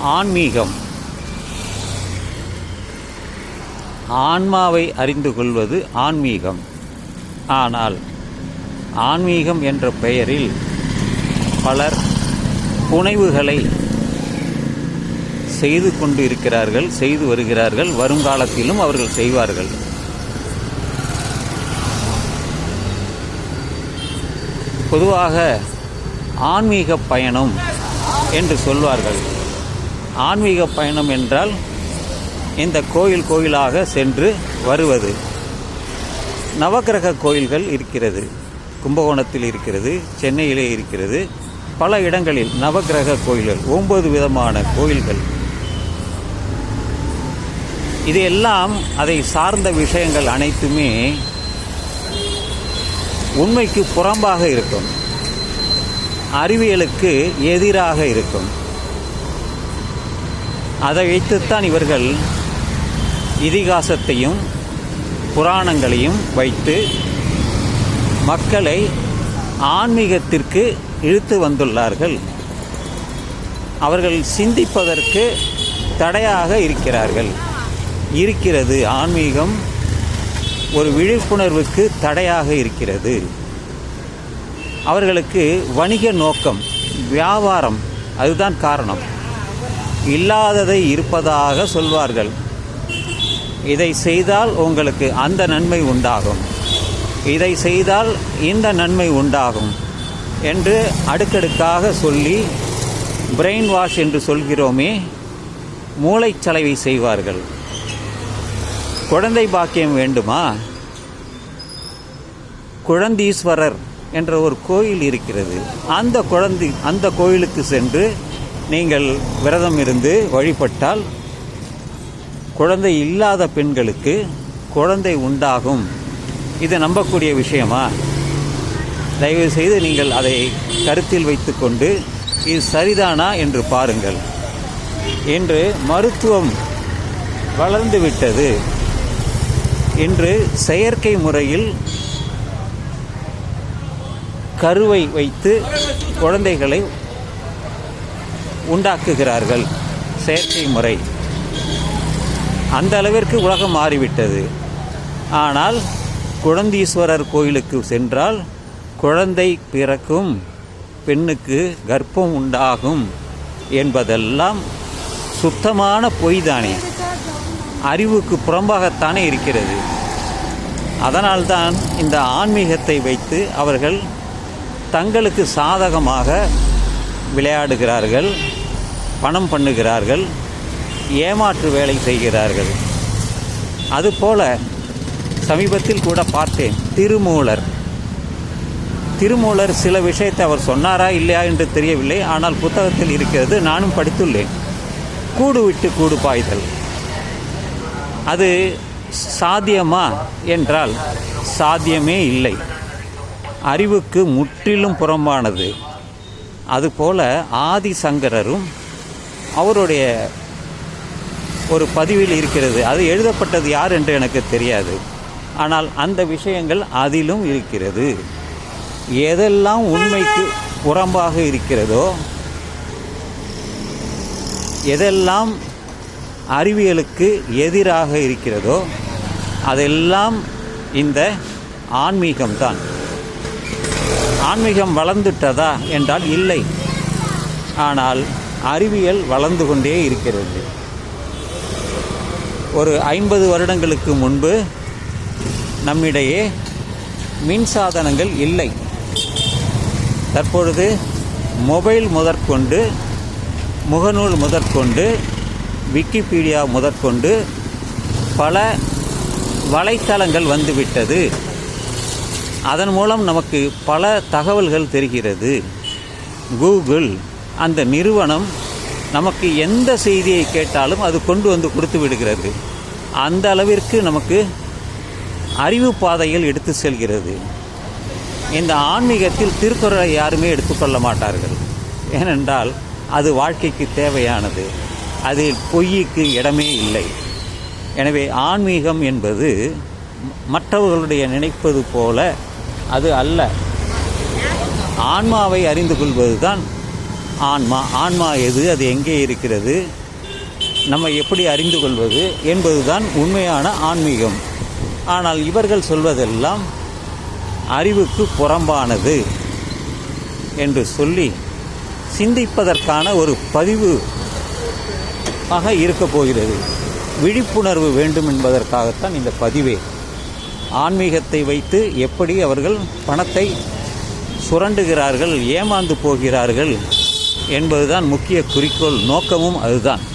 ஆன்மீகம். ஆன்மாவை அறிந்து கொள்வது ஆன்மீகம். ஆனால் ஆன்மீகம் என்ற பெயரில் பலர் புனைவுகளை செய்து கொண்டு இருக்கிறார்கள் செய்து வருகிறார்கள் வருங்காலத்திலும் அவர்கள் செய்வார்கள். பொதுவாக ஆன்மீக பயணம் என்று சொல்வார்கள். ஆன்மீக பயணம் என்றால் இந்த கோயில் கோயிலாக சென்று வருவது. நவக்கிரக கோயில்கள் இருக்கிறது. கும்பகோணத்தில் இருக்கிறது சென்னையிலே இருக்கிறது. பல இடங்களில் நவக்கிரக கோயில்கள் ஒன்பது விதமான கோயில்கள். இது எல்லாம் அதை சார்ந்த விஷயங்கள் அனைத்துமே உண்மைக்கு புறம்பாக இருக்கும். அறிவியலுக்கு எதிராக இருக்கும். அதை வைத்துத்தான் இவர்கள் இதிகாசத்தையும் புராணங்களையும் வைத்து மக்களை ஆன்மீகத்திற்கு இழுத்து வந்துள்ளார்கள். அவர்கள் சிந்திப்பதற்கு தடையாக இருக்கிறார்கள். இருக்கிறது ஆன்மீகம் ஒரு விழிப்புணர்வுக்கு தடையாக இருக்கிறது. அவர்களுக்கு வணிக நோக்கம் வியாபாரம் அதுதான் காரணம். இல்லாததை இருப்பதாக சொல்வார்கள். இதை செய்தால் உங்களுக்கு அந்த நன்மை உண்டாகும். இதை செய்தால் இந்த நன்மை உண்டாகும் என்று அடுக்கடுக்காக சொல்லி பிரெயின் வாஷ் என்று சொல்கிறோமே மூளைச்சலவை செய்வார்கள். குழந்தை பாக்கியம் வேண்டுமா? குழந்தீஸ்வரர் என்ற ஒரு கோயில் இருக்கிறது. அந்த குழந்தை அந்த கோயிலுக்கு சென்று நீங்கள் விரதம் இருந்து வழிபட்டால் குழந்தை இல்லாத பெண்களுக்கு குழந்தை உண்டாகும். இது நம்பக்கூடிய விஷயமா? தயவு செய்து நீங்கள் அதை கருத்தில் வைத்துக்கொண்டு இது சரிதானா என்று பாருங்கள். என்று மருத்துவம் வளர்ந்துவிட்டது என்று செயற்கை முறையில் கருவை வைத்து குழந்தைகளை உண்டாக்குகிறார்கள். செயற்கை முறை. அந்த அளவிற்கு உலகம் மாறிவிட்டது. ஆனால் குழந்தீஸ்வரர் கோயிலுக்கு சென்றால் குழந்தை பிறக்கும் பெண்ணுக்கு கர்ப்பம் உண்டாகும் என்பதெல்லாம் சுத்தமான பொய் தானே அறிவுக்கு புறம்பாகத்தானே இருக்கிறது. அதனால்தான் இந்த ஆன்மீகத்தை வைத்து அவர்கள் தங்களுக்கு சாதகமாக விளையாடுகிறார்கள் பணம் பண்ணுகிறார்கள் ஏமாற்று வேலை செய்கிறார்கள். அதுபோல சமீபத்தில் கூட பார்த்தேன் திருமூலர். திருமூலர் சில விஷயத்தை அவர் சொன்னாரா இல்லையா என்று தெரியவில்லை ஆனால் புத்தகத்தில் இருக்கிறது நானும் படித்துள்ளேன். கூடு விட்டு கூடு பாய்தல். அது சாத்தியமா என்றால் சாத்தியமே இல்லை. அறிவுக்கு முற்றிலும் புறம்பானது. அதுபோல் ஆதிசங்கரரும் அவருடைய ஒரு பதிவில் இருக்கிறது. அது எழுதப்பட்டது யார் என்று எனக்கு தெரியாது. ஆனால் அந்த விஷயங்கள் அதிலும் இருக்கிறது. எதெல்லாம் உண்மைக்கு புறம்பாக இருக்கிறதோ எதெல்லாம் அறிவியலுக்கு எதிராக இருக்கிறதோ அதெல்லாம் இந்த ஆன்மீகம்தான். ஆன்மீகம் வளர்ந்துட்டதா என்றால் இல்லை. ஆனால் அறிவியல் வளர்ந்து கொண்டே இருக்கிறது. ஒரு ஐம்பது வருடங்களுக்கு முன்பு நம்மிடையே மின் சாதனங்கள் இல்லை. தற்பொழுது மொபைல் முதற்கொண்டு முகநூல் முதற்கொண்டு விக்கிபீடியா முதற்கொண்டு பல வலைத்தளங்கள் வந்துவிட்டது. அதன் மூலம் நமக்கு பல தகவல்கள் தெரிகிறது. கூகுள் அந்த நிறுவனம் நமக்கு எந்த செய்தியை கேட்டாலும் அது கொண்டு வந்து கொடுத்து விடுகிறது. அந்த அளவிற்கு நமக்கு அறிவு பாதையில் எடுத்து செல்கிறது. இந்த ஆன்மீகத்தில் திருக்குறளை யாருமே எடுத்துக்கொள்ள மாட்டார்கள். ஏனென்றால் அது வாழ்க்கைக்கு தேவையானது. அதில் பொய்யுக்கு இடமே இல்லை. எனவே ஆன்மீகம் என்பது மற்றவர்களுடைய நினைப்பது போல அது அல்ல. ஆன்மாவை அறிந்து கொள்வது தான் ஆன்மா. ஆன்மா எது? அது எங்கே இருக்கிறது? நம்ம எப்படி அறிந்து கொள்வது என்பதுதான் உண்மையான ஆன்மீகம். ஆனால் இவர்கள் சொல்வதெல்லாம் அறிவுக்கு புறம்பானது என்று சொல்லி சிந்திப்பதற்கான ஒரு பதிவு ஆக இருக்கப் போகிறது. விழிப்புணர்வு வேண்டும் என்பதற்காகத்தான் இந்த பதிவே. ஆன்மீகத்தை வைத்து எப்படி அவர்கள் பணத்தை சுரண்டுகிறார்கள் ஏமாந்து போகிறார்கள் என்பதுதான் முக்கிய குறிக்கோள் நோக்கமும் அதுதான்.